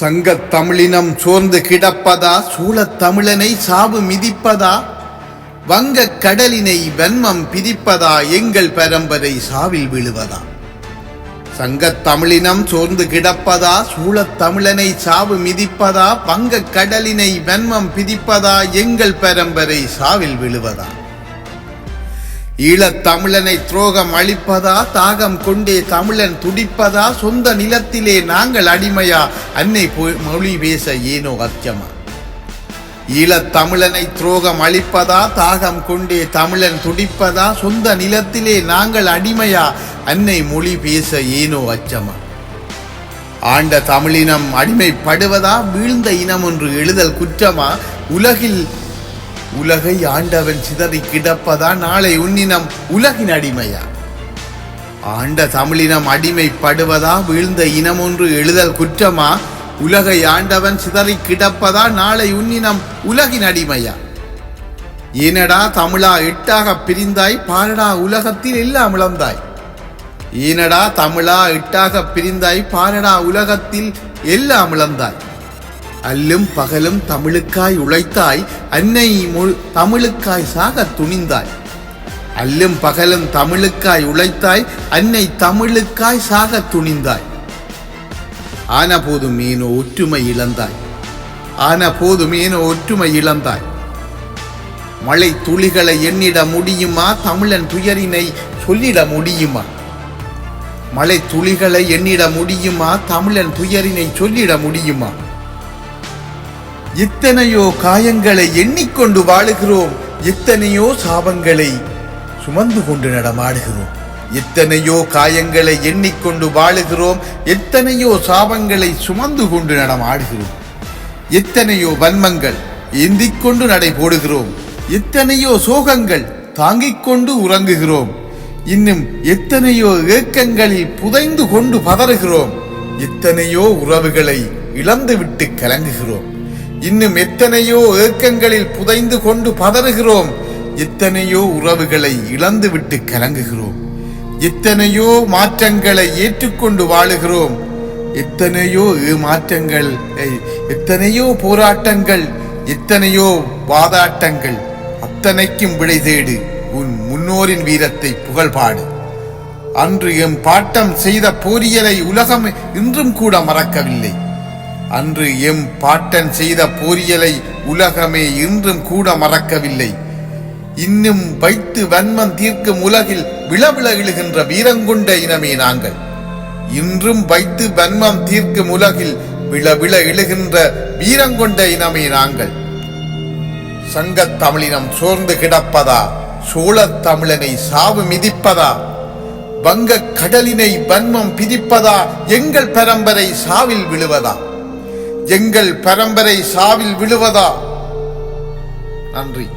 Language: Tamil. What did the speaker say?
சங்கத் தமிழினம் சோர்ந்து கிடப்பதா? சூழத் தமிழனை சாவு மிதிப்பதா? வங்க கடலினை வன்மம் பிரிப்பதா? எங்கள் பரம்பரை சாவில் விழுவதா? சங்கத் தமிழினம் சோர்ந்து கிடப்பதா? சூழத் தமிழனை சாவு மிதிப்பதா? வங்க கடலினை வன்மம் பிரிப்பதா? எங்கள் பரம்பரை சாவில் விழுவதா? ஈழத்தமிழனை துரோகம் அளிப்பதா தாகம் கொண்டே தமிழன் துடிப்பதா? சொந்த நிலத்திலே நாங்கள் அடிமையா? அன்னை பொ- மொழி பேச ஏனோ அத்தியமா ஈழத்தமிழனை துரோகம் அளிப்பதா தாகம் கொண்டே தமிழன் துடிப்பதா? சொந்த நிலத்திலே நாங்கள் அடிமையா? அன்னை மொழி பேச ஏனோ அச்சமா ஆண்ட தமிழினம் அடிமைப்படுவதா? வீழ்ந்த இனம் ஒன்று எழுதல் குற்றமா? உலகில் உலகை ஆண்டவன் சிதறி கிடப்பதா? நாளை உன்னினம் உலகின் அடிமையா? ஆண்ட தமிழினம் அடிமைப்படுவதா? வீழ்ந்த இனம் ஒன்று எழுதல் குற்றமா? உலகை ஆண்டவன் சிதறி கிடப்பதா? நாளை உன்னினம் உலகின் அடிமையா? ஏனடா தமிழா எட்டாக பிரிந்தாய்? பாரடா உலகத்தில் எல்லாம் இழந்தாய். ஏனடா தமிழா எட்டாக பிரிந்தாய்? பாரடா உலகத்தில் எல்லாம் இழந்தாய். அல்லும் பகலும் தமிழுக்காய் உழைத்தாய் அன்னை மொ- தமிழுக்காய் சாகத் துணிந்தாய். அல்லும் பகலும் தமிழுக்காய் உழைத்தாய் அன்னை தமிழுக்காய் சாகத் துணிந்தாய். ஆன போதும் ஏனோ ஒற்றுமை இழந்தாய். ஆன போதும் ஏனோ ஒற்றுமை இழந்தாய். மழை துளிகளை எண்ணிட முடியுமா? தமிழன் துயரினை சொல்லிட முடியுமா? மழை துளிகளை எண்ணிட முடியுமா? தமிழன் துயரினை சொல்லிட முடியுமா? எத்தனையோ காயங்களை எண்ணிக்கொண்டு வாழுகிறோம். எத்தனையோ சாபங்களை சுமந்து கொண்டு நடமாடுகிறோம். எத்தனையோ காயங்களை எண்ணிக்கொண்டு வாழுகிறோம். எத்தனையோ சாபங்களை சுமந்து கொண்டு நடமாடுகிறோம். எத்தனையோ வன்மங்கள் ஏந்திக் கொண்டு நடை போடுகிறோம். எத்தனையோ சோகங்கள் தாங்கிக் கொண்டு உறங்குகிறோம். இன்னும் எத்தனையோ ஏக்கங்களில் புதைந்து கொண்டு பதறுகிறோம். எத்தனையோ உறவுகளை இழந்துவிட்டு கலங்குகிறோம். இன்னும் எத்தனையோ ஏக்கங்களில் புதைந்து கொண்டு பதறுகிறோம். எத்தனையோ உறவுகளை இழந்துவிட்டு கலங்குகிறோம். எத்தனையோ மாற்றங்களை ஏற்றுக்கொண்டு வாழுகிறோம். எத்தனையோ மாற்றங்கள் எத்தனையோ போராட்டங்கள் எத்தனையோ வாதாட்டங்கள். அத்தனைக்கும் விடை தேடு உன் முன்னோரின் வீரத்தை புகழ்பாடு. அன்று எம் பாட்டம் செய்த போரியலை உலகம் இன்றும் கூட மறக்கவில்லை. அன்று எம் பாட்டன் செய்த போரியலை உலகமே இன்றும் கூட மறக்கவில்லை. இன்னும் வைத்து வன்மம் தீர்க்கும் உலகில் விளவிள இழுகின்ற வீரங்கொண்ட இனமே நாங்கள். இன்றும் வைத்து வன்மம் தீர்க்கும் உலகில் விளவிள இழுகின்ற வீரங்கொண்ட இனமே நாங்கள். சங்கத் தமிழினம் சோர்ந்து கிடப்பதா? சோழத் தமிழனை சாவு மிதிப்பதா? வங்கக் கடலினை வன்மம் பிதிப்பதா எங்கள் பரம்பரை சாவில் விழுவதா? எங்கள் பரம்பரை சாவில் விழுவதா? நன்றி.